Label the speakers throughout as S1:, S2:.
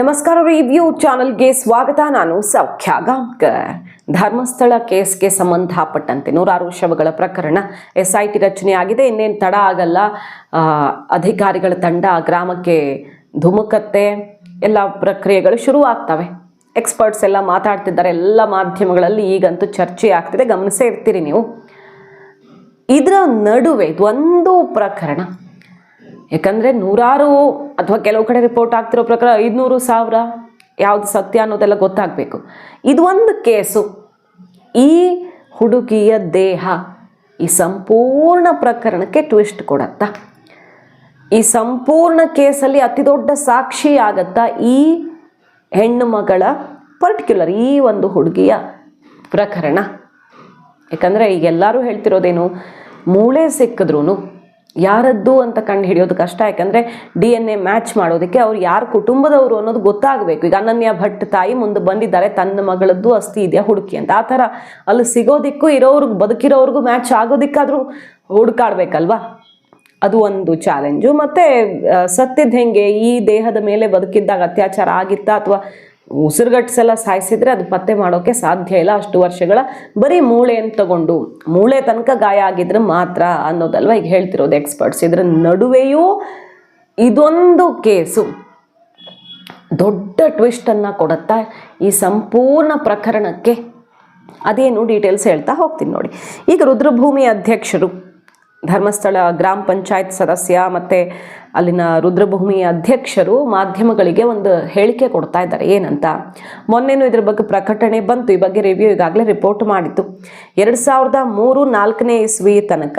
S1: ನಮಸ್ಕಾರ ರಿವ್ಯೂ ಚಾನಲ್ಗೆ ಸ್ವಾಗತ. ನಾನು ಸೌಖ್ಯ ಗಾಂವ್ಕರ್ ಧರ್ಮಸ್ಥಳ ಕೇಸ್ಗೆ ಸಂಬಂಧಪಟ್ಟಂತೆ ನೂರಾರು ಶವಗಳ ಪ್ರಕರಣ ಎಸ್ ಐ ಟಿ ರಚನೆ ಆಗಿದೆ ಇನ್ನೇನು ತಡ ಆಗಲ್ಲ. ಅಧಿಕಾರಿಗಳ ತಂಡ ಗ್ರಾಮಕ್ಕೆ ಧುಮುಕತ್ತೆ. ಎಲ್ಲ ಪ್ರಕ್ರಿಯೆಗಳು ಶುರು ಆಗ್ತವೆ ಎಕ್ಸ್ಪರ್ಟ್ಸ್ ಎಲ್ಲ ಮಾತಾಡ್ತಿದ್ದಾರೆ. ಎಲ್ಲ ಮಾಧ್ಯಮಗಳಲ್ಲಿ ಈಗಂತೂ ಚರ್ಚೆ ಆಗ್ತಿದೆ ಗಮನಿಸೇ ಇರ್ತೀರಿ ನೀವು. ಇದರ ನಡುವೆ ಒಂದು ಪ್ರಕರಣ ಯಾಕಂದರೆ ನೂರಾರು ಅಥವಾ ಕೆಲವು ಕಡೆ ರಿಪೋರ್ಟ್ ಆಗ್ತಿರೋ ಪ್ರಕಾರ ಐದುನೂರು ಸಾವಿರ ಯಾವುದು ಸತ್ಯ ಅನ್ನೋದೆಲ್ಲ ಗೊತ್ತಾಗಬೇಕು. ಇದು ಒಂದು ಕೇಸು. ಈ ಹುಡುಗಿಯ ದೇಹ ಈ ಸಂಪೂರ್ಣ ಪ್ರಕರಣಕ್ಕೆ ಟ್ವಿಸ್ಟ್ ಕೊಡತ್ತಾ. ಈ ಸಂಪೂರ್ಣ ಕೇಸಲ್ಲಿ ಅತಿ ದೊಡ್ಡ ಸಾಕ್ಷಿ ಆಗತ್ತಾ ಈ ಹೆಣ್ಣು ಮಗಳ ಪರ್ಟಿಕ್ಯುಲರ್ ಈ ಒಂದು ಹುಡುಗಿಯ ಪ್ರಕರಣ. ಯಾಕಂದರೆ ಈಗ ಎಲ್ಲರೂ ಹೇಳ್ತಿರೋದೇನು, ಮೂಳೆ ಸಿಕ್ಕಿದ್ರೂ ಯಾರದ್ದು ಅಂತ ಕಂಡು ಹಿಡಿಯೋದು ಕಷ್ಟ. ಯಾಕಂದರೆ ಡಿ ಎನ್ ಎ ಮ್ಯಾಚ್ ಮಾಡೋದಕ್ಕೆ ಅವ್ರು ಯಾರು ಕುಟುಂಬದವರು ಅನ್ನೋದು ಗೊತ್ತಾಗಬೇಕು. ಈಗ ಅನನ್ಯ ಭಟ್ ತಾಯಿ ಮುಂದೆ ಬಂದಿದ್ದಾರೆ, ತನ್ನ ಮಗಳದ್ದು ಅಸ್ತಿ ಇದೆಯಾ ಹುಡುಕಿ ಅಂತ. ಆ ಥರ ಅಲ್ಲಿ ಸಿಗೋದಿಕ್ಕೂ ಇರೋರ್ಗು ಬದುಕಿರೋರ್ಗೂ ಮ್ಯಾಚ್ ಆಗೋದಕ್ಕಾದರೂ ಹುಡುಕಾಡ್ಬೇಕಲ್ವಾ? ಅದು ಒಂದು ಚಾಲೆಂಜು. ಮತ್ತು ಸತ್ಯದ ಹೆಂಗೆ ಈ ದೇಹದ ಮೇಲೆ ಬದುಕಿದ್ದಾಗ ಅತ್ಯಾಚಾರ ಆಗಿತ್ತಾ ಅಥವಾ ಉಸಿರುಗಟ್ಟಿಸೆಲ್ಲ ಸಾಯಿಸಿದ್ರೆ ಅದು ಪತ್ತೆ ಮಾಡೋಕ್ಕೆ ಸಾಧ್ಯ ಇಲ್ಲ. ಅಷ್ಟು ವರ್ಷಗಳ ಬರೀ ಮೂಳೆಯನ್ನು ತಗೊಂಡು ಮೂಳೆ ತನಕ ಗಾಯ ಆಗಿದ್ರೆ ಮಾತ್ರ ಅನ್ನೋದಲ್ವ ಈಗ ಹೇಳ್ತಿರೋದು ಎಕ್ಸ್ಪರ್ಟ್ಸ್ ಇದರ ನಡುವೆಯೂ ಇದೊಂದು ಕೇಸು ದೊಡ್ಡ ಟ್ವಿಸ್ಟನ್ನು ಕೊಡುತ್ತಾ ಈ ಸಂಪೂರ್ಣ ಪ್ರಕರಣಕ್ಕೆ. ಅದೇನು ಡೀಟೇಲ್ಸ್ ಹೇಳ್ತಾ ಹೋಗ್ತೀನಿ ನೋಡಿ. ಈಗ ರುದ್ರಭೂಮಿ ಅಧ್ಯಕ್ಷರು, ಧರ್ಮಸ್ಥಳ ಗ್ರಾಮ ಪಂಚಾಯತ್ ಸದಸ್ಯ ಮತ್ತು ಅಲ್ಲಿನ ರುದ್ರಭೂಮಿ ಅಧ್ಯಕ್ಷರು ಮಾಧ್ಯಮಗಳಿಗೆ ಒಂದು ಹೇಳಿಕೆ ಕೊಡ್ತಾ ಇದ್ದಾರೆ. ಏನಂತ? ಮೊನ್ನೆನೂ ಇದ್ರ ಬಗ್ಗೆ ಪ್ರಕಟಣೆ ಬಂತು. ಈ ಬಗ್ಗೆ ರಿವ್ಯೂ ಈಗಾಗಲೇ ರಿಪೋರ್ಟ್ ಮಾಡಿತ್ತು. ಎರಡು ಸಾವಿರದ ಮೂರು ನಾಲ್ಕನೇ ಇಸ್ವಿ ತನಕ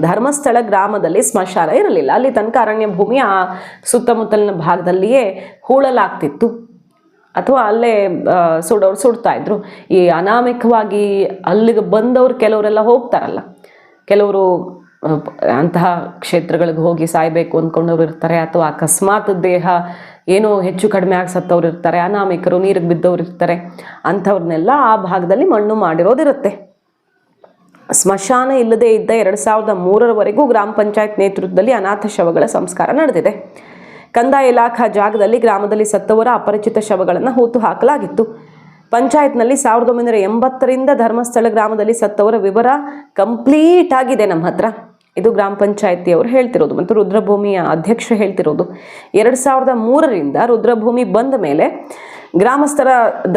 S1: ಧರ್ಮಸ್ಥಳ ಗ್ರಾಮದಲ್ಲಿ ಸ್ಮಶಾನ ಇರಲಿಲ್ಲ. ಅಲ್ಲಿ ತನಕ ಅರಣ್ಯ ಭೂಮಿ ಆ ಸುತ್ತಮುತ್ತಲಿನ ಭಾಗದಲ್ಲಿಯೇ ಹೂಳಲಾಗ್ತಿತ್ತು. ಅಥವಾ ಅಲ್ಲೇ ಸುಡೋರು ಸುಡ್ತಾ ಇದ್ರು. ಈ ಅನಾಮಿಕವಾಗಿ ಅಲ್ಲಿಗೆ ಬಂದವರು ಕೆಲವರೆಲ್ಲ ಹೋಗ್ತಾರಲ್ಲ. ಕೆಲವರು ಅಂತಹ ಕ್ಷೇತ್ರಗಳಿಗೆ ಹೋಗಿ ಸಾಯಬೇಕು ಅಂದ್ಕೊಂಡವ್ರು ಇರ್ತಾರೆ ಅಥವಾ ಅಕಸ್ಮಾತ್ ದೇಹ ಏನೋ ಹೆಚ್ಚು ಕಡಿಮೆ ಆಗಿ ಸತ್ತವ್ರು ಇರ್ತಾರೆ, ಅನಾಮಿಕರು ನೀರಿಗೆ ಬಿದ್ದವ್ರು ಇರ್ತಾರೆ, ಅಂಥವ್ರನ್ನೆಲ್ಲ ಆ ಭಾಗದಲ್ಲಿ ಮಣ್ಣು ಮಾಡಿರೋದಿರುತ್ತೆ. ಸ್ಮಶಾನ ಇಲ್ಲದೆ ಇದ್ದ ಎರಡು ಸಾವಿರದ ಮೂರರವರೆಗೂ ಗ್ರಾಮ ಪಂಚಾಯತ್ ನೇತೃತ್ವದಲ್ಲಿ ಅನಾಥ ಶವಗಳ ಸಂಸ್ಕಾರ ನಡೆದಿದೆ. ಕಂದಾಯ ಇಲಾಖಾ ಜಾಗದಲ್ಲಿ ಗ್ರಾಮದಲ್ಲಿ ಸತ್ತವರ ಅಪರಿಚಿತ ಶವಗಳನ್ನು ಹೂತು ಹಾಕಲಾಗಿತ್ತು. ಪಂಚಾಯತ್ನಲ್ಲಿ ಸಾವಿರದ ಒಂಬೈನೂರ ಎಂಬತ್ತರಿಂದ ಧರ್ಮಸ್ಥಳ ಗ್ರಾಮದಲ್ಲಿ ಸತ್ತವರ ವಿವರ ಕಂಪ್ಲೀಟ್ ಆಗಿದೆ ನಮ್ಮ ಹತ್ರ. ಇದು ಗ್ರಾಮ ಪಂಚಾಯತಿಯವರು ಹೇಳ್ತಿರೋದು ಮತ್ತು ರುದ್ರಭೂಮಿಯ ಅಧ್ಯಕ್ಷರು ಹೇಳ್ತಿರೋದು. ಎರಡು ಸಾವಿರದ ಮೂರರಿಂದ ರುದ್ರಭೂಮಿ ಬಂದ ಮೇಲೆ ಗ್ರಾಮಸ್ಥರ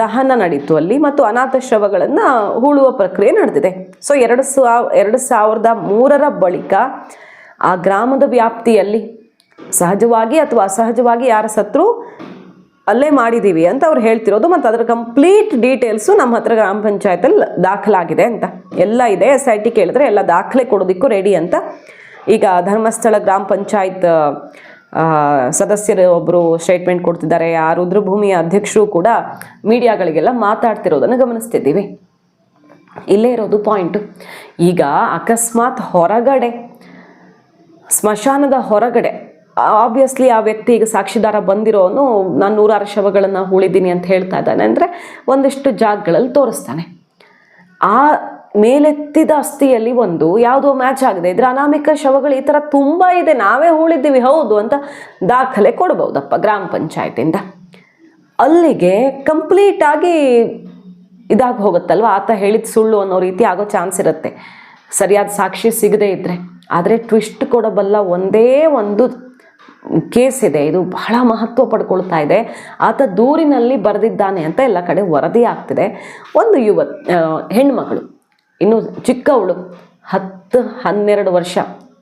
S1: ದಹನ ನಡೀತು ಅಲ್ಲಿ ಮತ್ತು ಅನಾಥ ಶವಗಳನ್ನು ಹೂಳುವ ಪ್ರಕ್ರಿಯೆ ನಡೆದಿದೆ. ಸೊ ಎರಡು ಸಾವ್ ಎರಡು ಸಾವಿರದ ಮೂರರ ಬಳಿಕ ಆ ಗ್ರಾಮದ ವ್ಯಾಪ್ತಿಯಲ್ಲಿ ಸಹಜವಾಗಿ ಅಥವಾ ಅಸಹಜವಾಗಿ ಯಾರ ಸತ್ರು ಅಲ್ಲೇ ಮಾಡಿದ್ದೀವಿ ಅಂತ ಅವ್ರು ಹೇಳ್ತಿರೋದು ಮತ್ತು ಅದರ ಕಂಪ್ಲೀಟ್ ಡೀಟೇಲ್ಸು ನಮ್ಮ ಹತ್ರ ಗ್ರಾಮ ಪಂಚಾಯತಲ್ಲಿ ದಾಖಲಾಗಿದೆ ಅಂತ. ಎಲ್ಲ ಇದೆ, ಎಸ್ ಐ ಟಿ ಕೇಳಿದ್ರೆ ಎಲ್ಲ ದಾಖಲೆ ಕೊಡೋದಕ್ಕೂ ರೆಡಿ ಅಂತ. ಈಗ ಧರ್ಮಸ್ಥಳ ಗ್ರಾಮ ಪಂಚಾಯತ್ ಸದಸ್ಯರು ಒಬ್ಬರು ಸ್ಟೇಟ್ಮೆಂಟ್ ಕೊಡ್ತಿದ್ದಾರೆ ಆ ರುದ್ರಭೂಮಿಯ ಅಧ್ಯಕ್ಷರು ಕೂಡ ಮೀಡಿಯಾಗಳಿಗೆಲ್ಲ ಮಾತಾಡ್ತಿರೋದನ್ನು ಗಮನಿಸ್ತಿದ್ದೀವಿ. ಇಲ್ಲೇ ಇರೋದು ಪಾಯಿಂಟು ಈಗ ಅಕಸ್ಮಾತ್ ಹೊರಗಡೆ, ಸ್ಮಶಾನದ ಹೊರಗಡೆ ಆಬ್ವಿಯಸ್ಲಿ ಆ ವ್ಯಕ್ತಿ ಈಗ ಸಾಕ್ಷಿದಾರ ಬಂದಿರೋನು, ನಾನು ನೂರಾರು ಶವಗಳನ್ನು ಹೂಳಿದ್ದೀನಿ ಅಂತ ಹೇಳ್ತಾ ಇದ್ದಾನೆ. ಅಂದರೆ ಒಂದಿಷ್ಟು ಜಾಗಗಳಲ್ಲಿ ತೋರಿಸ್ತಾನೆ. ಆ ಮೇಲೆತ್ತಿದ ಅಸ್ಥಿಯಲ್ಲಿ ಒಂದು ಯಾವುದೋ ಮ್ಯಾಚ್ ಆಗಿದೆ. ಇದ್ರೆ ಅನಾಮಿಕ ಶವಗಳು ಈ ಥರ ತುಂಬ ಇದೆ. ನಾವೇ ಹೂಳಿದ್ದೀವಿ, ಹೌದು ಅಂತ ದಾಖಲೆ ಕೊಡ್ಬೋದಪ್ಪ ಗ್ರಾಮ ಪಂಚಾಯತಿಂದ. ಅಲ್ಲಿಗೆ ಕಂಪ್ಲೀಟಾಗಿ ಇದಾಗಿ ಹೋಗುತ್ತಲ್ವ? ಆತ ಹೇಳಿದ ಸುಳ್ಳು ಅನ್ನೋ ರೀತಿ ಆಗೋ ಚಾನ್ಸ್ ಇರುತ್ತೆ. ಸರಿಯಾದ ಸಾಕ್ಷಿ ಸಿಗದೇ ಇದ್ದರೆ ಆದರೆ ಟ್ವಿಸ್ಟ್ ಕೊಡಬಲ್ಲ ಒಂದೇ ಒಂದು ಕೇಸ್ ಇದೆ. ಇದು ಬಹಳ ಮಹತ್ವ ಪಡ್ಕೊಳ್ತಾ ಇದೆ. ಆತ ದೂರಿನಲ್ಲಿ ಬರೆದಿದ್ದಾನೆ ಅಂತ ಎಲ್ಲ ಕಡೆ ವರದಿ ಆಗ್ತಿದೆ. ಒಂದು ಯುವ ಹೆಣ್ಮಗಳು, ಇನ್ನು ಚಿಕ್ಕವಳು, ಹತ್ತು, ಹನ್ನೆರಡು ವರ್ಷ,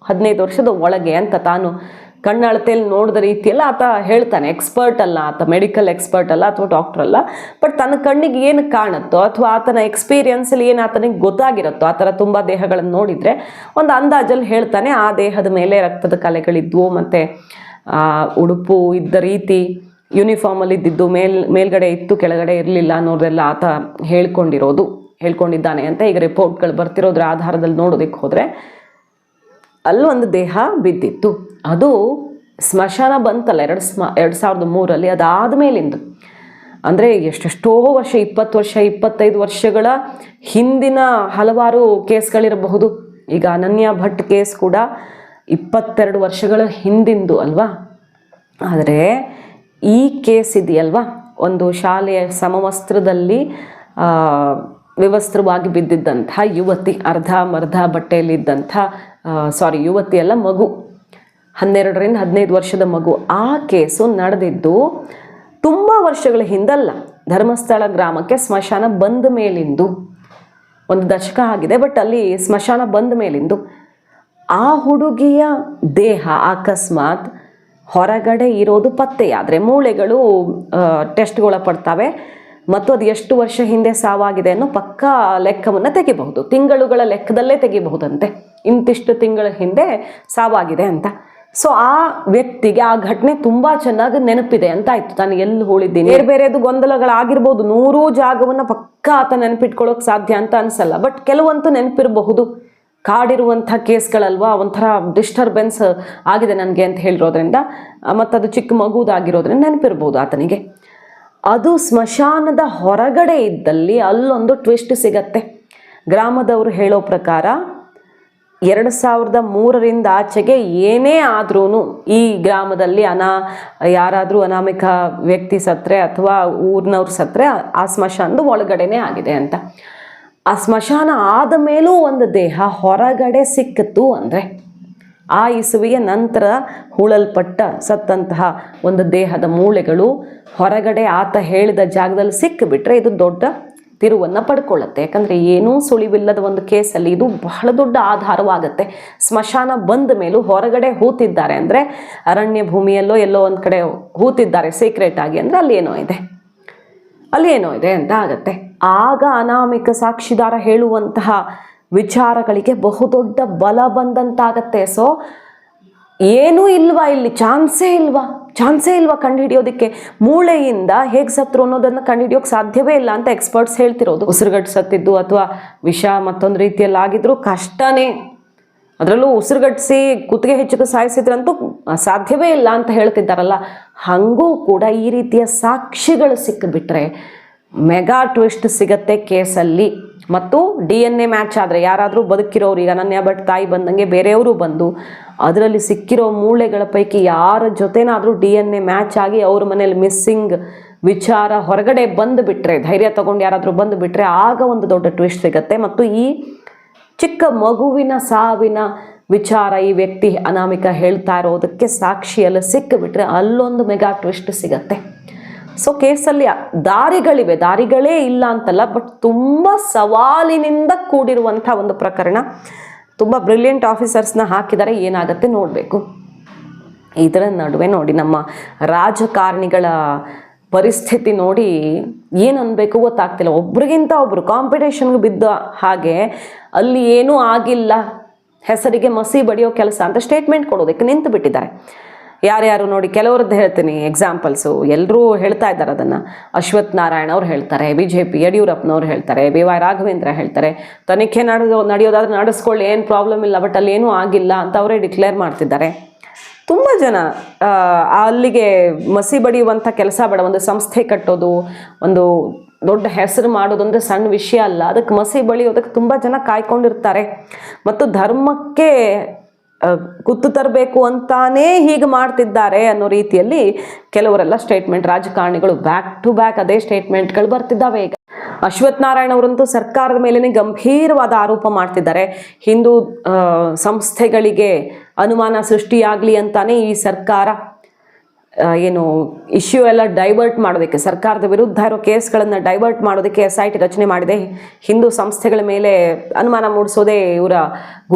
S1: ಹದಿನೈದು ವರ್ಷದ ಒಳಗೆ ಅಂತ ತಾನು ಕಣ್ಣಳತೆಯಲ್ಲಿ ನೋಡಿದ ರೀತಿಯಲ್ಲಿ ಆತ ಹೇಳ್ತಾನೆ. ಎಕ್ಸ್ಪರ್ಟ್ ಅಲ್ಲ ಆತ ಮೆಡಿಕಲ್ ಎಕ್ಸ್ಪರ್ಟ್ ಅಲ್ಲ ಅಥವಾ ಡಾಕ್ಟರ್ ಅಲ್ಲ. ಬಟ್ ತನ್ನ ಕಣ್ಣಿಗೆ ಏನು ಕಾಣುತ್ತೋ ಅಥವಾ ಆತನ ಎಕ್ಸ್ಪೀರಿಯನ್ಸಲ್ಲಿ ಏನು ಆತನಿಗೆ ಗೊತ್ತಾಗಿರುತ್ತೋ, ಆ ಥರ ತುಂಬ ದೇಹಗಳನ್ನು ನೋಡಿದರೆ ಒಂದು ಅಂದಾಜಲ್ಲಿ ಹೇಳ್ತಾನೆ, ಆ ದೇಹದ ಮೇಲೆ ರಕ್ತದ ಕಲೆಗಳಿದ್ವು ಮತ್ತು ಉಡುಪು ಇದ್ದ ರೀತಿ ಯೂನಿಫಾರ್ಮಲ್ಲಿ ಇದ್ದಿದ್ದು ಮೇಲ್, ಮೇಲ್ಗಡೆ ಇತ್ತು, ಕೆಳಗಡೆ ಇರಲಿಲ್ಲ ಅನ್ನೋದೆಲ್ಲ ಆತ ಹೇಳ್ಕೊಂಡಿರೋದು, ಹೇಳ್ಕೊಂಡಿದ್ದಾನೆ ಅಂತ ಈಗ ರಿಪೋರ್ಟ್ಗಳು ಬರ್ತಿರೋದ್ರ ಆಧಾರದಲ್ಲಿ ನೋಡೋದಕ್ಕೆ ಹೋದರೆ ಅಲ್ಲೊಂದು ದೇಹ ಬಿದ್ದಿತ್ತು. ಅದು ಸ್ಮಶಾನ ಬಂತಲ್ಲ, ಎರಡು ಸ್ಮ, ಎರಡು ಸಾವಿರದ ಮೂರಲ್ಲಿ ಅದಾದ ಮೇಲಿಂದು. ಅಂದರೆ ಎಷ್ಟೆಷ್ಟೋ ವರ್ಷ, ಇಪ್ಪತ್ತು ವರ್ಷ, ಇಪ್ಪತ್ತೈದು ವರ್ಷಗಳ ಹಿಂದಿನ ಹಲವಾರು ಕೇಸ್ಗಳಿರಬಹುದು. ಈಗ ಅನನ್ಯ ಭಟ್ ಕೇಸ್ ಕೂಡ ಇಪ್ಪತ್ತೆರಡು ವರ್ಷಗಳ ಹಿಂದಿಂದು ಅಲ್ವಾ? ಆದರೆ ಈ ಕೇಸ್ ಇದೆಯಲ್ವಾ? ಒಂದು ಶಾಲೆಯ ಸಮವಸ್ತ್ರದಲ್ಲಿ ವಿವಸ್ತ್ರವಾಗಿ ಬಿದ್ದಿದ್ದಂಥ ಯುವತಿ, ಅರ್ಧ ಮರ್ಧ ಬಟ್ಟೆಯಲ್ಲಿದ್ದಂಥ ಸಾರಿ ಯುವತಿ ಅಲ್ಲ, ಮಗು. ಹನ್ನೆರಡರಿಂದ ಹದಿನೈದು ವರ್ಷದ ಮಗು. ಆ ಕೇಸು ನಡೆದಿದ್ದು ತುಂಬ ವರ್ಷಗಳ ಹಿಂದಲ್ಲ. ಧರ್ಮಸ್ಥಳ ಗ್ರಾಮಕ್ಕೆ ಸ್ಮಶಾನ ಬಂದ ಮೇಲಿಂದು. ಒಂದು ದಶಕ ಆಗಿದೆ ಬಟ್ ಅಲ್ಲಿ ಸ್ಮಶಾನ ಬಂದ ಮೇಲಿಂದು. ಆ ಹುಡುಗಿಯ ದೇಹ ಅಕಸ್ಮಾತ್ ಹೊರಗಡೆ ಇರೋದು ಪತ್ತೆಯಾದರೆ ಮೂಳೆಗಳು ಟೆಸ್ಟ್ಗೊಳಪಡ್ತವೆ ಮತ್ತು ಅದು ಎಷ್ಟು ವರ್ಷ ಹಿಂದೆ ಸಾವಾಗಿದೆ ಅನ್ನೋ ಪಕ್ಕಾ ಲೆಕ್ಕವನ್ನು ತೆಗಿಬಹುದು. ತಿಂಗಳುಗಳ ಲೆಕ್ಕದಲ್ಲೇ ತೆಗಿಬಹುದಂತೆ. ಇಂತಿಷ್ಟು ತಿಂಗಳ ಹಿಂದೆ ಸಾವಾಗಿದೆ ಅಂತ. ಸೊ ಆ ವ್ಯಕ್ತಿಗೆ ಆ ಘಟನೆ ತುಂಬ ಚೆನ್ನಾಗಿ ನೆನಪಿದೆ ಅಂತ ಆಯ್ತು. ತಾನು ಎಲ್ಲಿ ಹೋಳಿದ್ದೀನಿ ಬೇರೆ ಬೇರೆದು ಗೊಂದಲಗಳಾಗಿರ್ಬೋದು. ನೂರು ಜಾಗವನ್ನು ಪಕ್ಕ ಆತ ನೆನಪಿಟ್ಕೊಳ್ಳೋಕೆ ಸಾಧ್ಯ ಅಂತ ಅನ್ಸಲ್ಲ. ಬಟ್ ಕೆಲವಂತೂ ನೆನಪಿರಬಹುದು. ಕಾಡಿರುವಂಥ ಕೇಸ್ಗಳಲ್ವಾ, ಒಂಥರ ಡಿಸ್ಟರ್ಬೆನ್ಸ್ ಆಗಿದೆ ನನಗೆ ಅಂತ ಹೇಳಿರೋದ್ರಿಂದ ಮತ್ತು ಅದು ಚಿಕ್ಕ ಮಗುದಾಗಿರೋದ್ರಿಂದ ನೆನಪಿರ್ಬೋದು ಆತನಿಗೆ. ಅದು ಸ್ಮಶಾನದ ಹೊರಗಡೆ ಇದ್ದಲ್ಲಿ ಅಲ್ಲೊಂದು ಟ್ವಿಸ್ಟ್ ಸಿಗತ್ತೆ. ಗ್ರಾಮದವರು ಹೇಳೋ ಪ್ರಕಾರ ಎರಡು ಸಾವಿರದ ಮೂರರಿಂದ ಆಚೆಗೆ ಏನೇ ಆದ್ರೂ ಈ ಗ್ರಾಮದಲ್ಲಿ ಅನಾ, ಯಾರಾದರೂ ಅನಾಮಿಕ ವ್ಯಕ್ತಿ ಸತ್ತರೆ ಅಥವಾ ಊರಿನವ್ರು ಸತ್ತರೆ ಆ ಸ್ಮಶಾನದ ಒಳಗಡೆನೇ ಆಗಿದೆ ಅಂತ. ಆ ಸ್ಮಶಾನ ಆದ ಮೇಲೂ ಒಂದು ದೇಹ ಹೊರಗಡೆ ಸಿಕ್ಕಿತು ಅಂದರೆ ಆ ಇಸುವಿಯ ನಂತರ ಹೂಳಲ್ಪಟ್ಟ ಸತ್ತಂತಹ ಒಂದು ದೇಹದ ಮೂಳೆಗಳು ಹೊರಗಡೆ ಆತ ಹೇಳಿದ ಜಾಗದಲ್ಲಿ ಸಿಕ್ಕಿಬಿಟ್ರೆ ಇದು ದೊಡ್ಡ ತಿರುವನ್ನು ಪಡ್ಕೊಳ್ಳುತ್ತೆ. ಯಾಕಂದರೆ ಏನೂ ಸುಳಿವಿಲ್ಲದ ಒಂದು ಕೇಸಲ್ಲಿ ಇದು ಬಹಳ ದೊಡ್ಡ ಆಧಾರವಾಗುತ್ತೆ. ಸ್ಮಶಾನ ಬಂದ ಮೇಲೂ ಹೊರಗಡೆ ಹೂತಿದ್ದಾರೆ ಅಂದರೆ ಅರಣ್ಯ ಭೂಮಿಯಲ್ಲೋ ಎಲ್ಲೋ ಒಂದು ಕಡೆ ಹೂತಿದ್ದಾರೆ ಸೀಕ್ರೆಟ್ ಆಗಿ ಅಂದರೆ ಅಲ್ಲಿ ಏನೋ ಇದೆ. ಅಲ್ಲಿ ಏನೋ ಇದೆ ಅಂತ ಆಗತ್ತೆ ಆಗ ಅನಾಮಿಕ ಸಾಕ್ಷಿದಾರ ಹೇಳುವಂತಹ ವಿಚಾರಗಳಿಗೆ ಬಹುದೊಡ್ಡ ಬಲ ಬಂದಂತಾಗತ್ತೆ. ಸೊ ಏನೂ ಇಲ್ವಾ ಇಲ್ಲಿ? ಚಾನ್ಸೇ ಇಲ್ವಾ? ಚಾನ್ಸೇ ಇಲ್ವಾ ಕಂಡುಹಿಡಿಯೋದಕ್ಕೆ? ಮೂಳೆಯಿಂದ ಹೇಗೆ ಸತ್ರು ಅನ್ನೋದನ್ನು ಕಂಡುಹಿಡಿಯೋಕೆ ಸಾಧ್ಯವೇ ಇಲ್ಲ ಅಂತ ಎಕ್ಸ್ಪರ್ಟ್ಸ್ ಹೇಳ್ತಿರೋದು. ಉಸಿರುಗಟ್ಟು ಸತ್ತಿದ್ದು ಅಥವಾ ವಿಷ ಮತ್ತೊಂದು ರೀತಿಯಲ್ಲಿ ಆಗಿದ್ರು ಕಷ್ಟನೇ. ಅದರಲ್ಲೂ ಉಸಿರುಗಟ್ಟಿಸಿ ಕುತ್ತಿಗೆ ಹೆಚ್ಚಿಗೆ ಸಾಯಿಸಿದ್ರಂತೂ ಸಾಧ್ಯವೇ ಇಲ್ಲ ಅಂತ ಹೇಳ್ತಿದ್ದಾರಲ್ಲ. ಹಾಗೂ ಕೂಡ ಈ ರೀತಿಯ ಸಾಕ್ಷಿಗಳು ಸಿಕ್ಕಿಬಿಟ್ರೆ ಮೆಗಾ ಟ್ವಿಸ್ಟ್ ಸಿಗತ್ತೆ ಕೇಸಲ್ಲಿ. ಮತ್ತು ಡಿ ಎನ್ ಎ ಮ್ಯಾಚ್ ಆದರೆ ಯಾರಾದರೂ ಬದುಕಿರೋರು, ಈಗ ಅನನ್ಯ ಭಟ್ ತಾಯಿ ಬಂದಂಗೆ ಬೇರೆಯವರು ಬಂದು ಅದರಲ್ಲಿ ಸಿಕ್ಕಿರೋ ಮೂಳೆಗಳ ಪೈಕಿ ಯಾರ ಜೊತೆನಾದರೂ ಡಿ ಎನ್ ಎ ಮ್ಯಾಚ್ ಆಗಿ ಅವ್ರ ಮನೇಲಿ ಮಿಸ್ಸಿಂಗ್ ವಿಚಾರ ಹೊರಗಡೆ ಬಂದುಬಿಟ್ರೆ, ಧೈರ್ಯ ತಗೊಂಡು ಯಾರಾದರೂ ಬಂದುಬಿಟ್ರೆ ಆಗ ಒಂದು ದೊಡ್ಡ ಟ್ವಿಸ್ಟ್ ಸಿಗತ್ತೆ. ಮತ್ತು ಈ ಚಿಕ್ಕ ಮಗುವಿನ ಸಾವಿನ ವಿಚಾರ ಈ ವ್ಯಕ್ತಿ ಅನಾಮಿಕ ಹೇಳ್ತಾ ಇರೋದಕ್ಕೆ ಸಾಕ್ಷಿಯಲ್ಲಿ ಸಿಕ್ಕಿಬಿಟ್ರೆ ಅಲ್ಲೊಂದು ಮೆಗಾ ಟ್ವಿಸ್ಟ್ ಸಿಗತ್ತೆ. ಸೊ ಕೇಸಲ್ಲಿ ದಾರಿಗಳಿವೆ. ದಾರಿಗಳೇ ಇಲ್ಲ ಅಂತಲ್ಲ ಬಟ್ ತುಂಬ ಸವಾಲಿನಿಂದ ಕೂಡಿರುವಂಥ ಒಂದು ಪ್ರಕರಣ. ತುಂಬ ಬ್ರಿಲಿಯಂಟ್ ಆಫೀಸರ್ಸ್ನ ಹಾಕಿದರೆ ಏನಾಗುತ್ತೆ ನೋಡಬೇಕು. ಇದರ ನಡುವೆ ನೋಡಿ ನಮ್ಮ ರಾಜಕಾರಣಿಗಳ ಪರಿಸ್ಥಿತಿ ನೋಡಿ ಏನು ಅನ್ಬೇಕು ಗೊತ್ತಾಗ್ತಿಲ್ಲ. ಒಬ್ರಿಗಿಂತ ಒಬ್ರು ಕಾಂಪಿಟೇಷನ್ಗೆ ಬಿದ್ದ ಹಾಗೆ ಅಲ್ಲಿ ಏನೂ ಆಗಿಲ್ಲ. ಹೆಸರಿಗೆ ಮಸಿ ಬಡಿಯೋ ಕೆಲಸ ಅಂತ ಸ್ಟೇಟ್ಮೆಂಟ್ ಕೊಡೋದಕ್ಕೆ ನಿಂತು ಬಿಟ್ಟಿದ್ದಾರೆ. ಯಾರ್ಯಾರು ನೋಡಿ ಕೆಲವ್ರದ್ದು ಹೇಳ್ತೀನಿ ಎಕ್ಸಾಂಪಲ್ಸು ಎಲ್ಲರೂ ಹೇಳ್ತಾ ಇದ್ದಾರೆ ಅದನ್ನು. ಅಶ್ವಥ್ ನಾರಾಯಣ ಅವ್ರು ಹೇಳ್ತಾರೆ ಬಿ ಜೆ ಪಿ ಯಡಿಯೂರಪ್ಪನವ್ರು ಹೇಳ್ತಾರೆ, ಬಿ ವೈ ರಾಘವೇಂದ್ರ ಹೇಳ್ತಾರೆ. ತನಿಖೆ ನಡೆದು ನಡೆಯೋದಾದ್ರೆ ನಡೆಸ್ಕೊಳ್ಳಿ, ಏನು ಪ್ರಾಬ್ಲಮ್ ಇಲ್ಲ ಬಟ್ ಅಲ್ಲಿ ಏನೂ ಆಗಿಲ್ಲ ಅಂತ ಅವರೇ ಡಿಕ್ಲೇರ್ ಮಾಡ್ತಿದ್ದಾರೆ. ತುಂಬ ಜನ ಅಲ್ಲಿಗೆ ಮಸಿ ಬಡಿಯುವಂಥ ಕೆಲಸ ಬೇಡ. ಒಂದು ಸಂಸ್ಥೆ ಕಟ್ಟೋದು, ಒಂದು ದೊಡ್ಡ ಹೆಸರು ಮಾಡೋದು ಅಂದರೆ ಸಣ್ಣ ವಿಷಯ ಅಲ್ಲ. ಅದಕ್ಕೆ ಮಸಿ ಬಳಿಯೋದಕ್ಕೆ ತುಂಬ ಜನ ಕಾಯ್ಕೊಂಡಿರ್ತಾರೆ. ಮತ್ತು ಧರ್ಮಕ್ಕೆ ಕುತ್ತು ತರಬೇಕು ಅಂತಾನೇ ಹೀಗೆ ಮಾಡ್ತಿದ್ದಾರೆ ಅನ್ನೋ ರೀತಿಯಲ್ಲಿ ಕೆಲವರೆಲ್ಲ ಸ್ಟೇಟ್ಮೆಂಟ್ ರಾಜಕಾರಣಿಗಳು ಬ್ಯಾಕ್ ಟು ಬ್ಯಾಕ್ ಅದೇ ಸ್ಟೇಟ್ಮೆಂಟ್ಗಳು ಬರ್ತಿದ್ದಾವೆ ಈಗ. ಅಶ್ವಥ್ ನಾರಾಯಣ ಅವರಂತೂ ಸರ್ಕಾರದ ಮೇಲೇ ಗಂಭೀರವಾದ ಆರೋಪ ಮಾಡ್ತಿದ್ದಾರೆ. ಹಿಂದೂ ಸಂಸ್ಥೆಗಳಿಗೆ ಅನುಮಾನ ಸೃಷ್ಟಿಯಾಗಲಿ ಅಂತಾನೆ ಈ ಸರ್ಕಾರ ಏನು ಇಶ್ಯೂ ಎಲ್ಲ ಡೈವರ್ಟ್ ಮಾಡೋದಕ್ಕೆ, ಸರ್ಕಾರದ ವಿರುದ್ಧ ಇರೋ ಕೇಸ್ಗಳನ್ನು ಡೈವರ್ಟ್ ಮಾಡೋದಕ್ಕೆ ಎಸ್ ಐ ಟಿ ರಚನೆ ಮಾಡಿದೆ. ಹಿಂದೂ ಸಂಸ್ಥೆಗಳ ಮೇಲೆ ಅನುಮಾನ ಮೂಡಿಸೋದೇ ಇವರ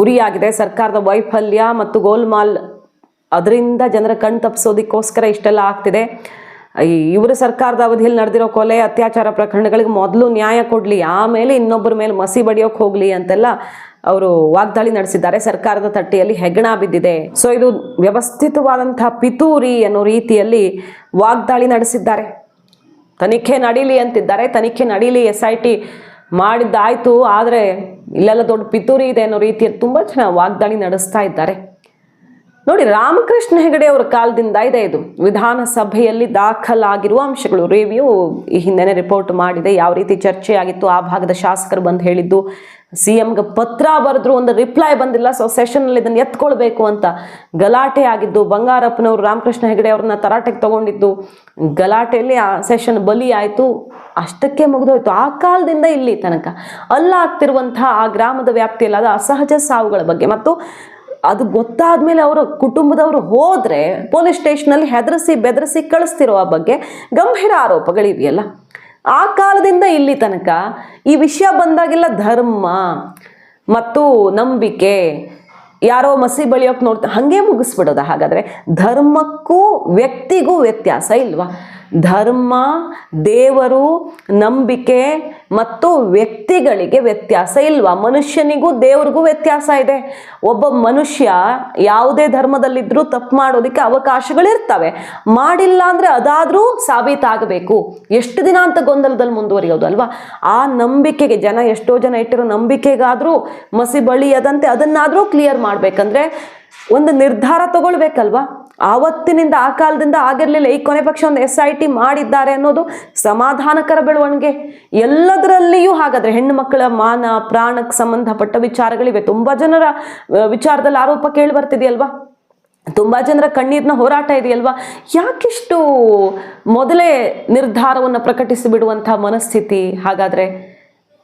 S1: ಗುರಿಯಾಗಿದೆ. ಸರ್ಕಾರದ ವೈಫಲ್ಯ ಮತ್ತು ಗೋಲ್ಮಾಲ್ ಅದರಿಂದ ಜನರ ಕಣ್ ತಪ್ಪಿಸೋದಕ್ಕೋಸ್ಕರ ಇಷ್ಟೆಲ್ಲ ಆಗ್ತಿದೆ. ಇವರ ಸರ್ಕಾರದ ಅವಧಿಯಲ್ಲಿ ನಡೆದಿರೋ ಕೊಲೆ, ಅತ್ಯಾಚಾರ ಪ್ರಕರಣಗಳಿಗೆ ಮೊದಲು ನ್ಯಾಯ ಕೊಡಲಿ, ಆಮೇಲೆ ಇನ್ನೊಬ್ಬರ ಮೇಲೆ ಮಸಿ ಬಡಿಯೋಕೆ ಹೋಗಲಿ ಅಂತೆಲ್ಲ ಅವರು ವಾಗ್ದಾಳಿ ನಡೆಸಿದ್ದಾರೆ. ಸರ್ಕಾರದ ತಟ್ಟೆಯಲ್ಲಿ ಹೆಗಣ ಬಿದ್ದಿದೆ. ಸೊ ಇದು ವ್ಯವಸ್ಥಿತವಾದಂತಹ ಪಿತೂರಿ ಅನ್ನೋ ರೀತಿಯಲ್ಲಿ ವಾಗ್ದಾಳಿ ನಡೆಸಿದ್ದಾರೆ. ತನಿಖೆ ನಡೀಲಿ ಅಂತಿದ್ದಾರೆ. ತನಿಖೆ ನಡೀಲಿ ಎಸ್ ಐ ಟಿ ಮಾಡಿದ್ದಾಯ್ತು. ಆದರೆ ಇಲ್ಲೆಲ್ಲ ದೊಡ್ಡ ಪಿತೂರಿ ಇದೆ ಅನ್ನೋ ರೀತಿಯಲ್ಲಿ ತುಂಬ ಚೆನ್ನಾಗಿ ವಾಗ್ದಾಳಿ ನಡೆಸ್ತಾ ಇದ್ದಾರೆ. ನೋಡಿ, ರಾಮಕೃಷ್ಣ ಹೆಗಡೆ ಅವರ ಕಾಲದಿಂದ ಇದೆ ಇದು. ವಿಧಾನಸಭೆಯಲ್ಲಿ ದಾಖಲಾಗಿರುವ ಅಂಶಗಳು. ರಿವ್ಯೂ ಈ ಹಿಂದೆನೆ ರಿಪೋರ್ಟ್ ಮಾಡಿದೆ, ಯಾವ ರೀತಿ ಚರ್ಚೆ ಆಗಿತ್ತು ಆ ಭಾಗದ ಶಾಸಕರು ಬಂದು ಹೇಳಿದ್ದು ಸಿ ಎಂಗೆ ಪತ್ರ ಬರೆದ್ರು ಒಂದು ರಿಪ್ಲೈ ಬಂದಿಲ್ಲ ಸೊ ಸೆಷನಲ್ಲಿ ಇದನ್ನು ಎತ್ಕೊಳ್ಬೇಕು ಅಂತ ಗಲಾಟೆ ಆಗಿದ್ದು, ಬಂಗಾರಪ್ಪನವರು ರಾಮಕೃಷ್ಣ ಹೆಗಡೆ ಅವ್ರನ್ನ ತರಾಟೆಗೆ ತಗೊಂಡಿದ್ದು, ಗಲಾಟೆಯಲ್ಲಿ ಆ ಸೆಷನ್ ಬಲಿ ಆಯಿತು ಅಷ್ಟಕ್ಕೆ ಮುಗಿದೋಯ್ತು. ಆ ಕಾಲದಿಂದ ಇಲ್ಲಿ ತನಕ ಅಲ್ಲಾಗ್ತಿರುವಂತಹ ಆ ಗ್ರಾಮದ ವ್ಯಾಪ್ತಿಯಲ್ಲಾದ ಅಸಹಜ ಸಾವುಗಳ ಬಗ್ಗೆ. ಮತ್ತು ಅದು ಗೊತ್ತಾದ್ಮೇಲೆ ಅವರ ಕುಟುಂಬದವರು ಹೋದರೆ ಪೊಲೀಸ್ ಸ್ಟೇಷನಲ್ಲಿ ಹೆದರಿಸಿ ಬೆದರಿಸಿ ಕಳಿಸ್ತಿರುವ ಬಗ್ಗೆ ಗಂಭೀರ ಆರೋಪಗಳಿವೆಯಲ್ಲ. ಆ ಕಾಲದಿಂದ ಇಲ್ಲಿ ತನಕ ಈ ವಿಷಯ ಬಂದಾಗೆಲ್ಲ ಧರ್ಮ ಮತ್ತು ನಂಬಿಕೆ ಯಾರೋ ಮಸಿ ಬಳಿಯೋಕೆ ನೋಡ್ತಾ ಹಾಗೆ ಮುಗಿಸ್ಬಿಡೋದ ಹಾಗಾದ್ರೆ ಧರ್ಮಕ್ಕೂ ವ್ಯಕ್ತಿಗೂ ವ್ಯತ್ಯಾಸ ಇಲ್ವಾ? ಧರ್ಮ, ದೇವರು, ನಂಬಿಕೆ ಮತ್ತು ವ್ಯಕ್ತಿಗಳಿಗೆ ವ್ಯತ್ಯಾಸ ಇಲ್ವಾ? ಮನುಷ್ಯನಿಗೂ ದೇವ್ರಿಗೂ ವ್ಯತ್ಯಾಸ ಇದೆ. ಒಬ್ಬ ಮನುಷ್ಯ ಯಾವುದೇ ಧರ್ಮದಲ್ಲಿದ್ದರೂ ತಪ್ಪು ಮಾಡೋದಕ್ಕೆ ಅವಕಾಶಗಳಿರ್ತವೆ. ಮಾಡಿಲ್ಲ ಅಂದರೆ ಅದಾದರೂ ಸಾಬೀತಾಗಬೇಕು. ಎಷ್ಟು ದಿನ ಅಂತ ಗೊಂದಲದಲ್ಲಿ ಮುಂದುವರಿಯೋದು ಅಲ್ವಾ? ಆ ನಂಬಿಕೆಗೆ ಜನ, ಎಷ್ಟೋ ಜನ ಇಟ್ಟಿರೋ ನಂಬಿಕೆಗಾದರೂ ಮಸಿ ಬಳಿಯದಂತೆ ಅದನ್ನಾದರೂ ಕ್ಲಿಯರ್ ಮಾಡಬೇಕಂದ್ರೆ ಒಂದು ನಿರ್ಧಾರ ತಗೊಳ್ಬೇಕಲ್ವಾ? ಆವತ್ತಿನಿಂದ ಆ ಕಾಲದಿಂದ ಆಗಿರಲಿಲ್ಲ. ಈ ಕೊನೆ ಪಕ್ಷ ಒಂದು ಎಸ್ ಐ ಟಿ ಮಾಡಿದ್ದಾರೆ ಅನ್ನೋದು ಸಮಾಧಾನಕರ ಬೆಳವಣಿಗೆ. ಎಲ್ಲದರಲ್ಲಿಯೂ ಹಾಗಾದ್ರೆ ಹೆಣ್ಣು ಮಕ್ಕಳ ಮಾನ, ಪ್ರಾಣಕ್ಕೆ ಸಂಬಂಧಪಟ್ಟ ವಿಚಾರಗಳಿವೆ. ತುಂಬಾ ಜನರ ವಿಚಾರದಲ್ಲಿ ಆರೋಪ ಕೇಳಿ ಬರ್ತಿದೆಯಲ್ವಾ? ತುಂಬಾ ಜನರ ಕಣ್ಣೀರಿನ ಹೋರಾಟ ಇದೆಯಲ್ವಾ? ಯಾಕಿಷ್ಟು ಮೊದಲೇ ನಿರ್ಧಾರವನ್ನು ಪ್ರಕಟಿಸಿ ಬಿಡುವಂತಹ ಮನಸ್ಥಿತಿ? ಹಾಗಾದ್ರೆ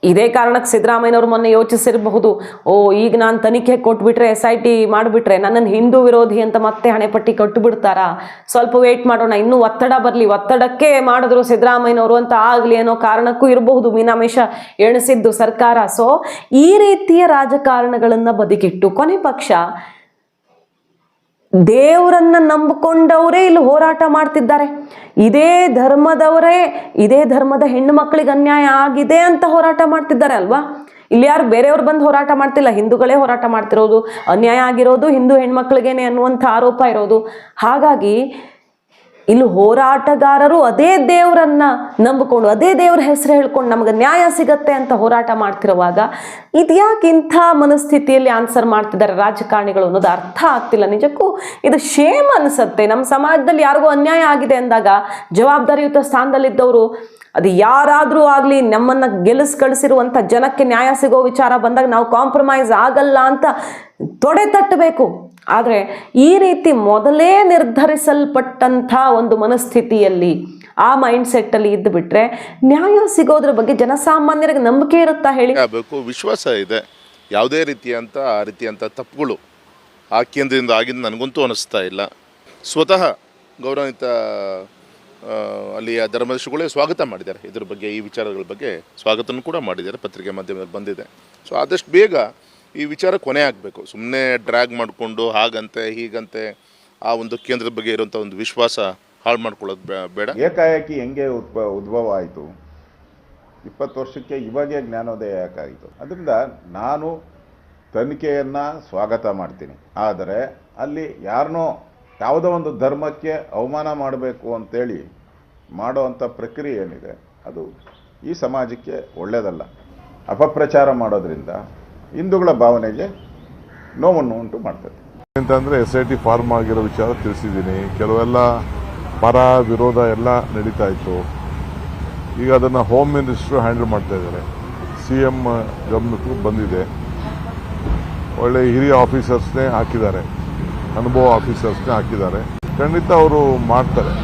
S1: ಇದೇ ಕಾರಣಕ್ಕೆ ಸಿದ್ದರಾಮಯ್ಯನವರು ಮೊನ್ನೆ ಯೋಚಿಸಿರಬಹುದು, ಓ, ಈಗ ನಾನು ತನಿಖೆ ಕೊಟ್ಬಿಟ್ರೆ ಎಸ್ ಐ ಟಿ ಮಾಡಿಬಿಟ್ರೆ ನನ್ನನ್ನು ಹಿಂದೂ ವಿರೋಧಿ ಅಂತ ಮತ್ತೆ ಹಣೆಪಟ್ಟಿ ಕಟ್ಟುಬಿಡ್ತಾರಾ ಸ್ವಲ್ಪ ವೇಟ್ ಮಾಡೋಣ, ಇನ್ನೂ ಒತ್ತಡ ಬರಲಿ, ಒತ್ತಡಕ್ಕೆ ಮಾಡಿದ್ರು ಸಿದ್ದರಾಮಯ್ಯನವರು ಅಂತ ಆಗಲಿ ಅನ್ನೋ ಕಾರಣಕ್ಕೂ ಇರಬಹುದು ಮೀನಾಮೇಷ ಎಣಿಸಿದ್ದು ಸರ್ಕಾರ. ಸೊ ಈ ರೀತಿಯ ರಾಜಕಾರಣಗಳನ್ನು ಬದಿಗಿಟ್ಟು ಕೊನೆ ಪಕ್ಷ ದೇವರನ್ನ ನಂಬಿಕೊಂಡವರೇ ಇಲ್ಲಿ ಹೋರಾಟ ಮಾಡ್ತಿದ್ದಾರೆ. ಇದೇ ಧರ್ಮದವರೇ, ಇದೇ ಧರ್ಮದ ಹೆಣ್ಣು ಮಕ್ಕಳಿಗೆ ಅನ್ಯಾಯ ಆಗಿದೆ ಅಂತ ಹೋರಾಟ ಮಾಡ್ತಿದ್ದಾರೆ ಅಲ್ವಾ? ಇಲ್ಲಿ ಯಾರು ಬೇರೆಯವ್ರು ಬಂದು ಹೋರಾಟ ಮಾಡ್ತಿಲ್ಲ, ಹಿಂದೂಗಳೇ ಹೋರಾಟ ಮಾಡ್ತಿರೋದು, ಅನ್ಯಾಯ ಆಗಿರೋದು, ಹಿಂದೂ ಹೆಣ್ಮಕ್ಳಿಗೇನೆ ಅನ್ನುವಂಥ ಆರೋಪ ಇರೋದು. ಹಾಗಾಗಿ ಇಲ್ಲಿ ಹೋರಾಟಗಾರರು ಅದೇ ದೇವರನ್ನ ನಂಬಿಕೊಂಡು, ಅದೇ ದೇವ್ರ ಹೆಸರು ಹೇಳ್ಕೊಂಡು ನಮಗೆ ನ್ಯಾಯ ಸಿಗತ್ತೆ ಅಂತ ಹೋರಾಟ ಮಾಡ್ತಿರುವಾಗ ಇದ್ಯಾಕೆ ಇಂಥ ಮನಸ್ಥಿತಿಯಲ್ಲಿ ಆನ್ಸರ್ ಮಾಡ್ತಿದ್ದಾರೆ ರಾಜಕಾರಣಿಗಳು ಅನ್ನೋದು ಅರ್ಥ ಆಗ್ತಿಲ್ಲ. ನಿಜಕ್ಕೂ ಇದು ಶೇಮ್ ಅನಿಸುತ್ತೆ. ನಮ್ಮ ಸಮಾಜದಲ್ಲಿ ಯಾರಿಗೂ ಅನ್ಯಾಯ ಆಗಿದೆ ಅಂದಾಗ ಜವಾಬ್ದಾರಿಯುತ ಸ್ಥಾನದಲ್ಲಿದ್ದವರು, ಅದು ಯಾರಾದರೂ ಆಗಲಿ ನಮ್ಮನ್ನು ಗೆಲ್ಲಿಸ್ ಕಳಿಸಿರುವಂಥ ಜನಕ್ಕೆ ನ್ಯಾಯ ಸಿಗೋ ವಿಚಾರ ಬಂದಾಗ ನಾವು ಕಾಂಪ್ರಮೈಸ್ ಆಗಲ್ಲ ಅಂತ ತೊಡೆ ತಟ್ಟಬೇಕು. ಆದರೆ ಈ ರೀತಿ ಮೊದಲೇ ನಿರ್ಧರಿಸಲ್ಪಟ್ಟಂಥ ಒಂದು ಮನಸ್ಥಿತಿಯಲ್ಲಿ ಆ ಮೈಂಡ್ ಸೆಟ್ಟಲ್ಲಿ ಇದ್ದು ಬಿಟ್ರೆ ನ್ಯಾಯ ಸಿಗೋದ್ರ ಬಗ್ಗೆ ಜನಸಾಮಾನ್ಯರಿಗೆ ನಂಬಿಕೆ ಇರುತ್ತಾ ಹೇಳಿ?
S2: ಆಗಬೇಕು, ವಿಶ್ವಾಸ ಇದೆ. ಯಾವುದೇ ರೀತಿಯಂಥ ಆ ರೀತಿಯಂಥ ತಪ್ಪುಗಳು ಆ ಕೇಂದ್ರದಿಂದ ಆಗಿದ್ದು ನನಗಂತೂ ಅನಿಸ್ತಾ ಇಲ್ಲ. ಸ್ವತಃ ಗೌರವಿತ ಅಲ್ಲಿಯ ಧರ್ಮದರ್ಶಿಗಳೇ ಸ್ವಾಗತ ಮಾಡಿದ್ದಾರೆ. ಇದ್ರ ಬಗ್ಗೆ ಈ ವಿಚಾರಗಳ ಬಗ್ಗೆ ಸ್ವಾಗತನೂ ಕೂಡ ಮಾಡಿದ್ದಾರೆ, ಪತ್ರಿಕೆ ಮಾಧ್ಯಮದಲ್ಲಿ ಬಂದಿದೆ. ಸೊ ಆದಷ್ಟು ಬೇಗ ಈ ವಿಚಾರ ಕೊನೆ ಆಗಬೇಕು. ಸುಮ್ಮನೆ ಡ್ರ್ಯಾಗ್ ಮಾಡಿಕೊಂಡು ಹಾಗಂತೆ, ಹೀಗಂತೆ, ಆ ಒಂದು ಕೇಂದ್ರದ ಬಗ್ಗೆ ಇರುವಂಥ ಒಂದು ವಿಶ್ವಾಸ ಹಾಳು ಮಾಡ್ಕೊಳ್ಳೋದು ಬೇಡ.
S3: ಏಕಾಏಕಿ ಹೆಂಗೆ ಉದ್ಭ, ಉದ್ಭವ ಆಯಿತು? ಇಪ್ಪತ್ತು ವರ್ಷಕ್ಕೆ ಇವಾಗೇ ಜ್ಞಾನೋದಯ ಯಾಕಾಯಿತು ಅದರಿಂದ ನಾನು ತನಿಖೆಯನ್ನು ಸ್ವಾಗತ ಮಾಡ್ತೀನಿ. ಆದರೆ ಅಲ್ಲಿ ಯಾರನ್ನೋ ಯಾವುದೋ ಒಂದು ಧರ್ಮಕ್ಕೆ ಅವಮಾನ ಮಾಡಬೇಕು ಅಂತೇಳಿ ಮಾಡೋವಂಥ ಪ್ರಕ್ರಿಯೆ ಏನಿದೆ, ಅದು ಈ ಸಮಾಜಕ್ಕೆ ಒಳ್ಳೆಯದಲ್ಲ ಅಪಪ್ರಚಾರ ಮಾಡೋದ್ರಿಂದ ಹಿಂದೂಗಳ ಭಾವನೆಗೆ ನೋವನ್ನು ಉಂಟು ಮಾಡ್ತದೆ.
S4: ಅಂತಂದ್ರೆ ಎಸ್ ಐ ಟಿ ಫಾರ್ಮ್ ಆಗಿರೋ ವಿಚಾರ ತಿಳಿಸಿದ್ದೀನಿ. ಕೆಲವೆಲ್ಲ ಪರ ವಿರೋಧ ಎಲ್ಲ ನಡೀತಾ ಇತ್ತು. ಈಗ ಅದನ್ನು ಹೋಮ್ ಮಿನಿಸ್ಟ್ರು ಹ್ಯಾಂಡಲ್ ಮಾಡ್ತಾ ಇದ್ದಾರೆ. ಸಿ ಎಂ ಗಮನಕ್ಕೂ ಬಂದಿದೆ. ಒಳ್ಳೆ ಹಿರಿಯ ಆಫೀಸರ್ಸ್ನೇ ಹಾಕಿದ್ದಾರೆ. ಅನುಭವ ಆಫೀಸರ್ಸ್ನೇ ಹಾಕಿದ್ದಾರೆ. ಖಂಡಿತ ಅವರು ಮಾಡ್ತಾರೆ.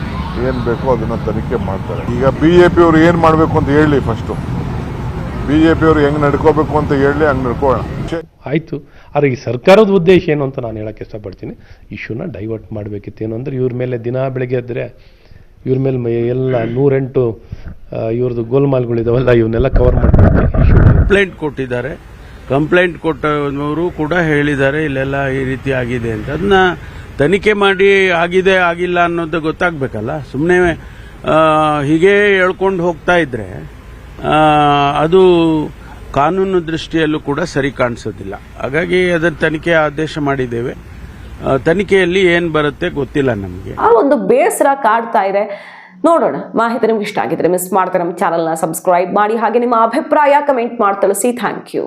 S4: ಏನು ಬೇಕೋ ಅದನ್ನು ತನಿಖೆ ಮಾಡ್ತಾರೆ. ಈಗ ಬಿ ಜೆ ಪಿಯವರು ಏನು ಮಾಡಬೇಕು ಅಂತ ಹೇಳಿ ಫಸ್ಟು ಬಿ ಜೆ ಪಿಯವರು ಹೆಂಗೆ ನಡ್ಕೋಬೇಕು ಅಂತ ಹೇಳಿ ಹಂಗೆ ನಡ್ಕೋಣ.
S5: ಆಯಿತು. ಆದರೆ ಈ ಸರ್ಕಾರದ ಉದ್ದೇಶ ಏನು ಅಂತ ನಾನು ಹೇಳಕ್ಕೆ ಇಷ್ಟಪಡ್ತೀನಿ. ಇಶ್ಯೂನ ಡೈವರ್ಟ್ ಮಾಡಬೇಕಿತ್ತು. ಏನು ಅಂದರೆ ಇವ್ರ ಮೇಲೆ ದಿನ ಬೆಳಗ್ಗೆ ಎದ್ದರೆ ಇವ್ರ ಮೇಲೆ ಎಲ್ಲ ನೂರೆಂಟು ಇವ್ರದ್ದು ಗೋಲ್ಮಾಲ್ಗಳಿದಾವಲ್ಲ ಇವನ್ನೆಲ್ಲ ಕವರ್ ಮಾಡಬೇಕು ಇಶ್ಯೂ
S6: ಕಂಪ್ಲೇಂಟ್ ಕೊಟ್ಟಿದ್ದಾರೆ. ಕಂಪ್ಲೇಂಟ್ ಕೊಟ್ಟವರು ಕೂಡ ಹೇಳಿದ್ದಾರೆ ಇಲ್ಲೆಲ್ಲ ಈ ರೀತಿ ಆಗಿದೆ ಅಂತ. ಅದನ್ನ ತನಿಖೆ ಮಾಡಿ ಆಗಿದೆ ಆಗಿಲ್ಲ ಅನ್ನೋದು ಗೊತ್ತಾಗಬೇಕಲ್ಲ. ಸುಮ್ಮನೆ ಹೀಗೆ ಹೇಳ್ಕೊಂಡು ಹೋಗ್ತಾ ಇದ್ರೆ ಅದು ಕಾನೂನು ದೃಷ್ಟಿಯಲ್ಲೂ ಕೂಡ ಸರಿ ಕಾಣಿಸೋದಿಲ್ಲ. ಹಾಗಾಗಿ ಅದರ ತನಿಖೆ ಆದೇಶ ಮಾಡಿದ್ದೇವೆ. ತನಿಖೆಯಲ್ಲಿ ಏನು ಬರುತ್ತೆ ಗೊತ್ತಿಲ್ಲ ನಮಗೆ.
S1: ಆ ಒಂದು ಬೇಸರ ಕಾಡ್ತಾ ಇದೆ. ನೋಡೋಣ. ಮಾಹಿತಿ ನಿಮ್ಗೆ ಇಷ್ಟ ಆಗಿದ್ರೆ ಮಿಸ್ ಮಾಡ್ತಾರೆ ನಮ್ಮ ಚಾನಲ್ನ ಸಬ್ಸ್ಕ್ರೈಬ್ ಮಾಡಿ. ಹಾಗೆ ನಿಮ್ಮ ಅಭಿಪ್ರಾಯ ಕಮೆಂಟ್ ಮಾಡಿ ತಿಳಿಸಿ ಥ್ಯಾಂಕ್ ಯು